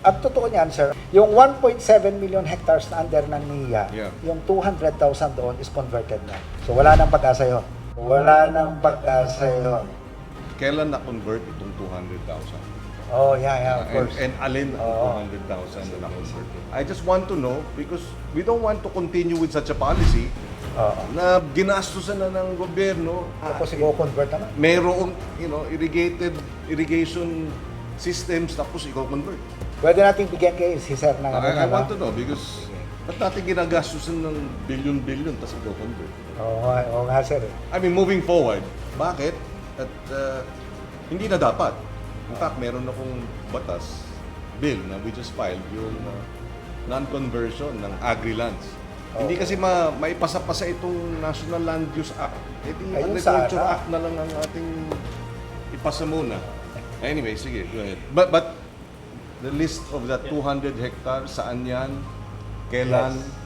ang totoo niyan, sir, yung 1.7 million hectares na under ng NIA, Yeah. yung 200,000 doon is converted na. So wala nang pag-asa yun. Wala nang pag-asa yun. Kailan na-convert itong 200,000? Oh, yeah, yeah, of and, course. and alin ang Oo. 200,000 na na-convert? I just want to know because we don't want to continue with such a policy Oo. na ginastusan na ng gobyerno. Tapos i-convert naman. Merong, you know, irrigated irrigation systems tapos i-convert. Pwede nating bigyan kay si sir ng ano I, want to no? know because ba't natin ginagastusan ng billion-billion tapos i-convert? Oo, nga- oo nga, sir. eh. I mean, moving forward, bakit? At uh, hindi na dapat. In fact, meron akong batas, bill na we just filed, yung uh, non-conversion ng agri-lands. Hindi kasi ma maipasa pa sa itong National Land Use Act. Itong Ayun Agriculture sana. Act na lang ang ating ipasa muna. Anyway, sige, go ahead. But, but the list of that 200 hectares, saan yan? Kailan? Yes.